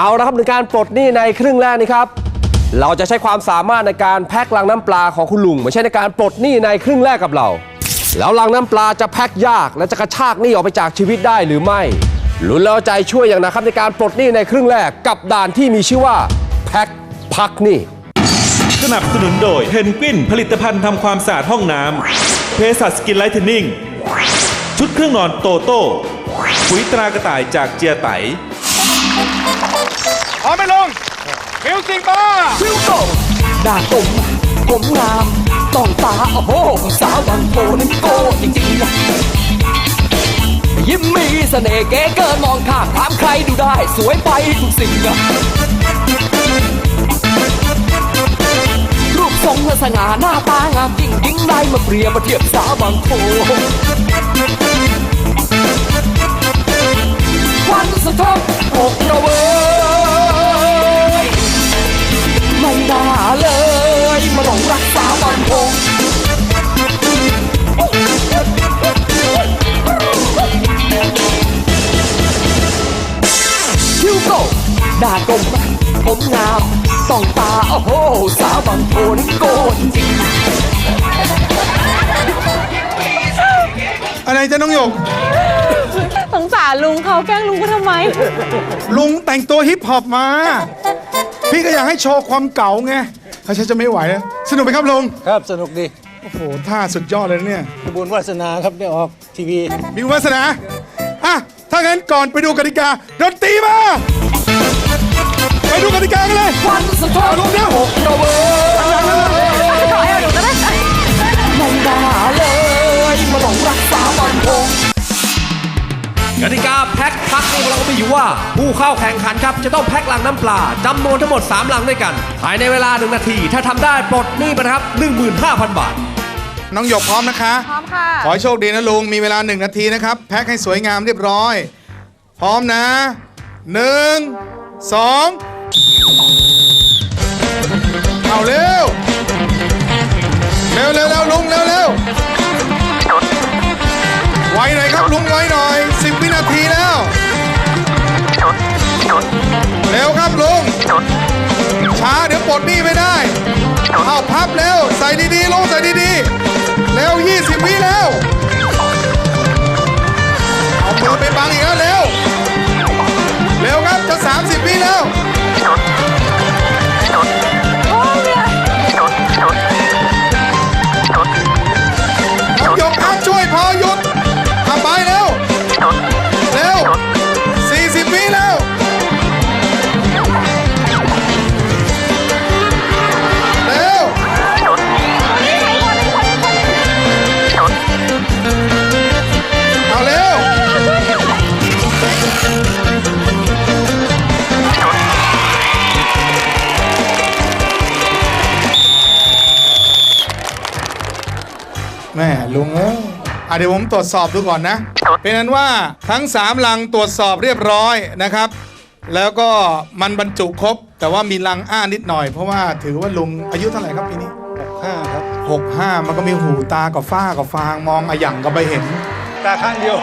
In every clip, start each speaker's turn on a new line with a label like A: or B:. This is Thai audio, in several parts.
A: เอาละครับในการปลดหนี้ในครึ่งแรกนี้ครับ เราจะใช้ความสามารถในการแพ็คลังน้ำปลาของคุณลุงไม่ใช่ในการปลดหนี้ในครึ่งแรกกับเรา แล้วลังน้ำปลาจะแพ็คยากและจะกระชากหนี้ออกไปจากชีวิตได้หรือไม่ลุ้นแล้วใจช่วยอย่างนะครับในการปลดหนี้ในครึ่งแรกกับด่านที่มีชื่อว่าแพ็คพักหนี้
B: สนับสนุนโดยเพนกวินผลิตภัณฑ์ทำความสะอาดห้องน้ำเพสัสสกินไลท์เทนนิ่งชุดเครื่องนอนโตโต้ปุ๋ยตรากระต่ายจากเจียไต
C: อมไหมลงมิวสิกมา
D: ฟิวโกด่าผมผมงามต้องตาโอ้โหสาวบางโกนี่โกจริงๆนะยิ้มมีเสน่ห์เก๋เกินมองข้ามถามใครดูได้ สวยไปทุกสิ่งนะรูปทรงและสง่าหน้าตางามยิ่งยิ่งได้มาเปรียบมาเทียบสาวบางโพควันสะท้อนอกระเวย ด่ากลมผมงามต้องตาโอ้โห สาวบางโพนี่โกจริง
C: อะไรจะน้องหยก
E: สงสารลุงเขาแกล้งลุงก็ทำไม
C: ลุงแต่งตัวฮิปฮอปมา พี่ก็อยากให้โชว์ความเก่าไงถ้าฉันจะไม่ไหวแล้วสนุกไหมครับลุง
F: ครับสนุกดี
C: โอ้โห ท่าสุดยอดเลยนะเนี่ย
F: ขบุญวาสนาครับได้ออกทีวี
C: มีวาสนา อะ ถ้างั้นก่อนไปดูกติกาดนตรีมา ไปดูกติกากันเลย
D: ๆควันสะท้อน
C: ลุงเนี่ย
D: อกระเวยไม่น่าเลยมาหลงรักสาวบางโพ
A: กติกาแพ็คพักนี่เราก็มีอยู่ว่า ผู้เข้าแข่งขันครับจะต้องแพ็คลังน้ำปลาจำนวนทั้งหมด 3 ลังด้วยกัน ภายในเวลา 1 นาที ถ้าทำได้ปลดหนี้ไปนะครับ 15,000 บาท
C: น้องหยกพร้อมนะคะ
E: พร้อมค่ะ
C: ขอให้โชคดีนะลุง มีเวลาหนึ่งนาทีนะครับ แพ็คให้สวยงามเรียบร้อย พร้อมนะหนึ่งสอง เอาเร็ว เร็วเร็วเร็วลุงเร็วเร็วไวหน่อยครับลุงไวหน่อยสิบวินาทีแล้ว เร็วครับลุง ช้าเดี๋ยวปลดหนี้ไม่ได้ เอาพับเร็ว ใส่ดีๆลุงใส่ดีๆ เร็ว20วิแล้ว เอามือไปบังอีกแล้วเร็ว แม่ลุงเอ้ยอะเดี๋ยวผมตรวจสอบดูก่อนนะ เป็นนั้นว่าทั้ง3ลังตรวจสอบเรียบร้อยนะครับ แล้วก็มันบรรจุครบ แต่ว่ามีลังอ้านิดหน่อย เพราะว่าถือว่าลุงอายุเท่าไหร่ครับปีนี้
F: 5ครับ
C: หกห้ามันก็มีหูตากับฟ้ากับฟางมองอะหยั่งกับไปเห็น
F: ตาข้างเดียว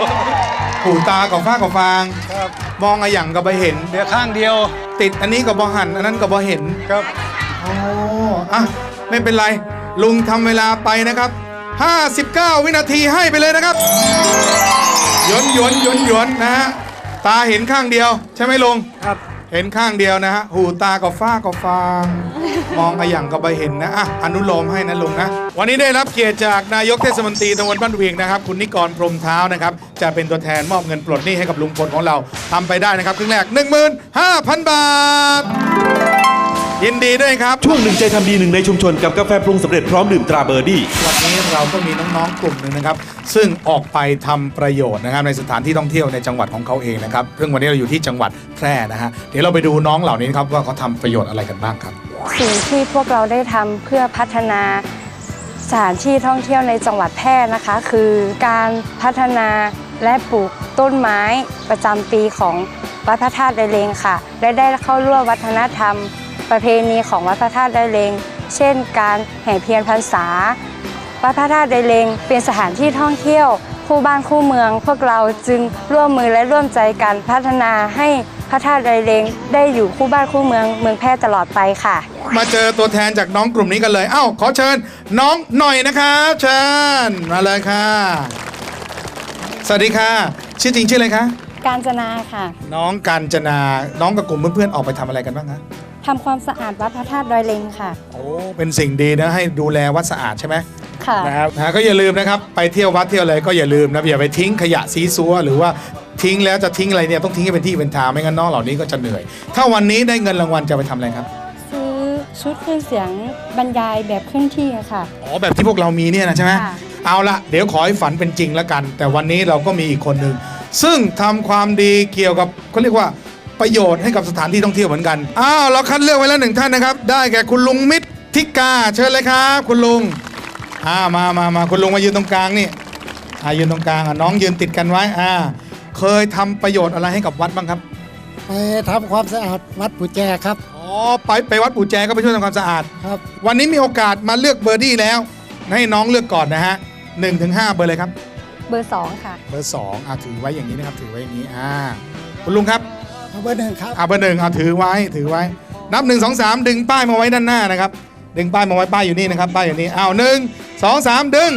C: หูตากับฟ้ากับฟาง
F: ครับ
C: มองอะหยั่งกับไปเห็น
F: เดี๋ยวข้างเดียว
C: ติดอันนี้กับบอหันอันนั้นกับบอเห็น
F: ครับ
C: อ๋ออะไม่เป็นไร ลุงทำเวลาไปนะครับ 59 วินาทีให้ไปเลยนะครับหยวนหยวนหยวนหยวนนะฮะตาเห็นข้างเดียว ใช่ไหมลุง
F: ครับ
C: เห็นข้างเดียวนะฮะหูตากับฟ้ากับฟางมองอะหยังกับใบเห็นนะอะอนุโลมให้นะลุงนะ วันนี้ได้รับเกียรติจากนายกเทศมนตรีตำบลบ้านเวียงนะครับ คุณนิกรพรหมเท้านะครับ จะเป็นตัวแทนมอบเงินปลดหนี้ให้กับลุงพลของเราทำไปได้นะครับครึ่งแรก 15,000 บาท ยินดีด้วยครับ
B: ช่วงหนึ่งใจทำดีหนึ่งในชุมชนกับกาแฟปรุงสำเร็จพร้อมดื่มตราเบอร์ดี้
C: วันนี้เราก็มีน้องๆกลุ่มหนึ่งนะครับ ซึ่งออกไปทำประโยชน์นะครับในสถานที่ท่องเที่ยวในจังหวัดของเขาเองนะครับซึ่งวันนี้เราอยู่ที่จังหวัดแพร่นะฮะเดี๋ยวเราไปดูน้องเหล่านี้นะครับว่าเขาทำประโยชน์อะไรกันบ้างครับ
G: สิ่งที่พวกเราได้ทำเพื่อพัฒนาสถานที่ท่องเที่ยวในจังหวัดแพร่นะคะ คือการพัฒนาและปลูกต้นไม้ประจำปีของวัดพระธาตุไดเลงค่ะ และได้เข้าร่วมวัฒนธรรม ประเพณีของวัดพระธาตุไดเลง เช่น การแห่เพียรพรรษา วัดพระธาตุไดเลงเป็นสถานที่ท่องเที่ยวคู่บ้านคู่เมือง พวกเราจึงร่วมมือและร่วมใจกันพัฒนาให้พระธาตุดอยเลงได้อยู่คู่บ้านคู่เมืองเมืองแพร่ตลอดไปค่ะ
C: มาเจอตัวแทนจากน้องกลุ่มนี้กันเลยเอ้าขอเชิญน้องหน่อยนะครับเชิญมาเลยค่ะ สวัสดีค่ะ ชื่อจริงชื่ออะไรคะ
G: การจนาค่ะ
C: น้องกัญจนา น้องกับกลุ่มเพื่อนๆออกไปทำอะไรกันบ้างคะ
G: ทำความสะอาดวัดพระธาตุดอยเลงค่ะ
C: โอ้เป็นสิ่งดีนะให้ดูแลวัดสะอาดใช่ไหม
G: ค่ะ
C: นะครับนะก็อย่าลืมนะครับไปเที่ยววัดเที่ยวอะไรก็อย่าลืมนะอย่าไปทิ้งขยะซีซัวหรือว่าทิ้งแล้วจะทิ้งอะไรเนี่ยต้องทิ้งให้เป็นที่เป็นทางไม่งั้นน้องเหล่านี้ก็จะเหนื่อย ถ้าวันนี้ได้เงินรางวัลจะไปทำอะไรครับ
G: ซื้อชุดเครื่องเสียงบรรยายแบบเคลื่อนที่ค่ะ
C: อ๋อแบบที่พวกเรามีเนี่ยนะใช่ไหม
G: ค่ะ
C: เอาละเดี๋ยวขอให้ฝันเป็นจริงแล้วกัน แต่วันนี้เราก็มีอีกคนหนึ่งซึ่งทำความดีเกี่ยวกับเขาเรียกว่า ประโยชน์ให้กับสถานที่ท่องเที่ยวเหมือนกันอ้าวเราคัดเลือกไว้แล้วหนึ่งท่านนะครับ ได้แก่คุณลุงมิตรทิกาเชิญเลยครับ คุณลุงอ่ามามามาคุณลุงมายืนตรงกลางนี่อ่ายืนตรงกลางอะน้องยืนติดกันไว้อ่าเคยทำประโยชน์อะไรให้กับวัดบ้างครับ
F: ไปทำความสะอาดวัดปู่แจครับ
C: อ๋อไปไปวัดปู่แจก็ไปช่วยทำความสะอาด
F: ครับ
C: วันนี้มีโอกาสมาเลือกเบอร์ดี้แล้ว ให้น้องเลือกก่อนนะฮะหนึ่งถึงห้าเบอร์เลยครับ
G: เบอร์2ค่ะ
C: เบอร์สองอะถือไว้อย่างนี้นะครับ ถือไว้อย่างนี้อ่าคุณลุงครับ
F: เอาเบอร์หนึ่งครับ
C: อ่าเบอร์หนึ่งอะถือไว้ถือไว้ นับหนึ่งสองสามดึงป้ายมาไว้ด้านหน้านะครับ ดึงป้ายมาไว้ป้ายอยู่นี่นะครับ ป้ายอยู่นี่อ้าวหนึ่งสองสามดึง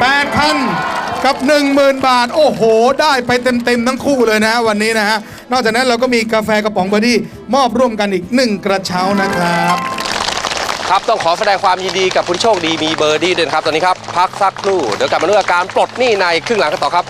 C: แปดพันกับ1 0,000 บาท โอ้โห ได้ไปเต็มๆทั้งคู่เลยนะฮะวันนี้นะฮะ นอกจากนั้นเราก็มีกาแฟกระป๋องเบอร์ดี้มอบร่วมกันอีกหนึ่งกระเช้านะครับ
A: ครับต้องขอแสดงความยินดีกับผู้โชคดีมีเบอร์ดี้ด้วยนะครับ ตอนนี้ครับ พักสักครู่ เดี๋ยวกลับมาเรื่องการปลดหนี้ในครึ่งหลังกันต่อครับ